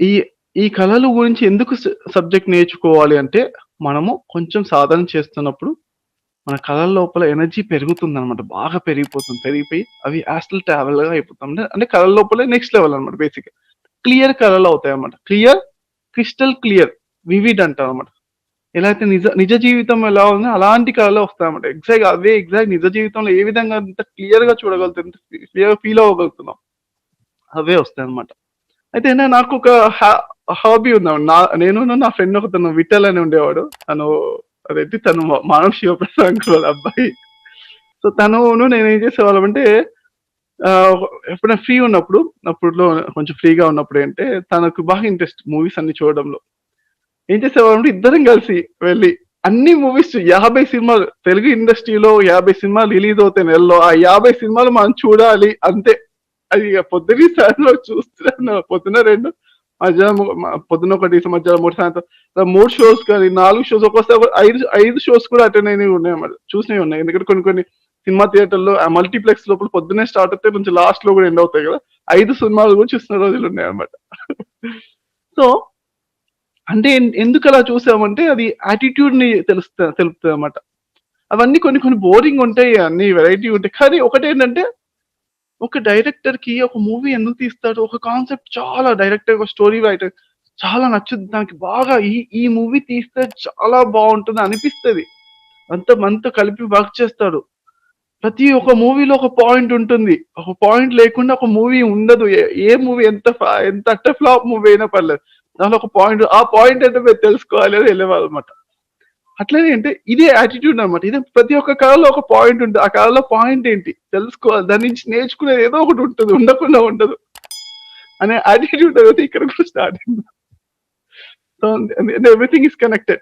ఈ ఈ కళలు గురించి ఎందుకు సబ్జెక్ట్ నేర్చుకోవాలి అంటే, మనము కొంచెం సాధన చేస్తున్నప్పుడు, మన కళల లోపల ఎనర్జీ పెరుగుతుందనమాట. బాగా పెరిగిపోతుంది. పెరిగిపోయి అవి యాస్ట్రల్ ట్రావెల్‌గా అయిపోతాం. అంటే, కళల లోపలే నెక్స్ట్ లెవెల్ అనమాట బేసిక్‌గా. క్లియర్ కళల్లో అవుతాయి అనమాట క్లియర్, క్రిస్టల్ క్లియర్, వివిడ్ అంటారు అనమాట ఎలా అయితే నిజ నిజ జీవితం ఎలా ఉందో అలాంటి కళలు వస్తాయన్నమాట. ఎగ్జాక్ట్ అవే ఎగ్జాక్ట్ నిజ జీవితంలో ఏ విధంగా అంత క్లియర్‌గా చూడగలుగుతాం, ఎంత క్లియర్ ఫీల్ అవ్వగలుగుతున్నాం. అవే వస్తాయన్నమాట. అయితే నాకు ఒక హా హాబీ ఉంది నా నేను నా ఫ్రెండ్ ఒకతను విఠల్ అని ఉండేవాడు. తను అదేంటి తను మానవ శివప్రసాద్ వాళ్ళ అబ్బాయి. సో, తను నేను ఏం చేసేవాళ్ళమంటే అంటే ఎప్పుడైనా ఫ్రీ ఉన్నప్పుడు, అప్పట్లో కొంచెం ఫ్రీగా ఉన్నప్పుడు అంటే తనకు బాగా ఇంట్రెస్ట్ మూవీస్ అన్ని చూడడంలో. ఏం చేసేవాళ్ళమంటే ఇద్దరం కలిసి వెళ్ళి అన్ని మూవీస్ 50 సినిమాలు తెలుగు ఇండస్ట్రీలో 50 సినిమాలు రిలీజ్ అవుతాయి నెలలో. ఆ 50 సినిమాలు మనం చూడాలి అంతే. అది ఇక పొద్దున సాయంత్రం చూస్తున్నాను. పొద్దున రెండు మధ్యాహ్నం పొద్దున ఒకటి, మధ్యాహ్నం మూడు సాయంత్రం మూడు షోస్ కానీ, నాలుగు షోస్ ఒక్కోసారి 5 5 షోస్ కూడా అటెండ్ అయినవి ఉన్నాయి అన్నమాట చూసినవి ఉన్నాయి. ఎందుకంటే కొన్ని కొన్ని సినిమా థియేటర్‌లో ఆ మల్టీప్లెక్స్ లోపల పొద్దున్నే స్టార్ట్ అవుతాయి. కొంచెం లాస్ట్‌లో కూడా ఎండ్ అవుతాయి కదా! ఐదు సినిమాలు కూడా చూసిన రోజులు ఉన్నాయి అన్నమాట సో అంటే ఎందుకు అలా చూసామంటే అది యాటిట్యూడ్‌ని తెలుస్త తెలుపుతదన్నమాట. అవన్నీ కొన్ని కొన్ని బోరింగ్ ఉంటాయి. అన్ని వెరైటీ ఉంటాయి. కానీ ఒకటేంటంటే, ఒక డైరెక్టర్కి ఒక మూవీ ఎందుకు తీస్తాడు? ఒక కాన్సెప్ట్ చాలా డైరెక్టర్ ఒక స్టోరీ రైటర్ చాలా నచ్చుద్ది. దానికి బాగా ఈ ఈ మూవీ తీస్తే చాలా బాగుంటుంది అనిపిస్తది. అంత మనతో కలిపి వర్క్ చేస్తాడు. ప్రతి ఒక్క మూవీలో ఒక పాయింట్ ఉంటుంది. ఒక పాయింట్ లేకుండా ఒక మూవీ ఉండదు. ఏ మూవీ ఎంత ఎంత అట్ట ఫ్లాప్ మూవీ అయినా పర్లేదు. దానిలో ఒక పాయింట్ ఆ పాయింట్ అంటే మీరు తెలుసుకోవాలి అని వెళ్ళేవాళ్ళన్నమాట. అట్లనే అంటే ఇదే యాటిట్యూడ్ అనమాట ఇదే ప్రతి ఒక్క కళలో ఒక పాయింట్ ఉంటుంది ఆ కళలో పాయింట్ ఏంటి? తెలుసుకోవాలి. దాని నుంచి నేర్చుకునేది ఏదో ఒకటి ఉంటుంది ఉండకుండా ఉండదు. అనే యాటిట్యూడ్ అనేది ఇక్కడ కూడా స్టార్ట్ అయింది. Everything is connected.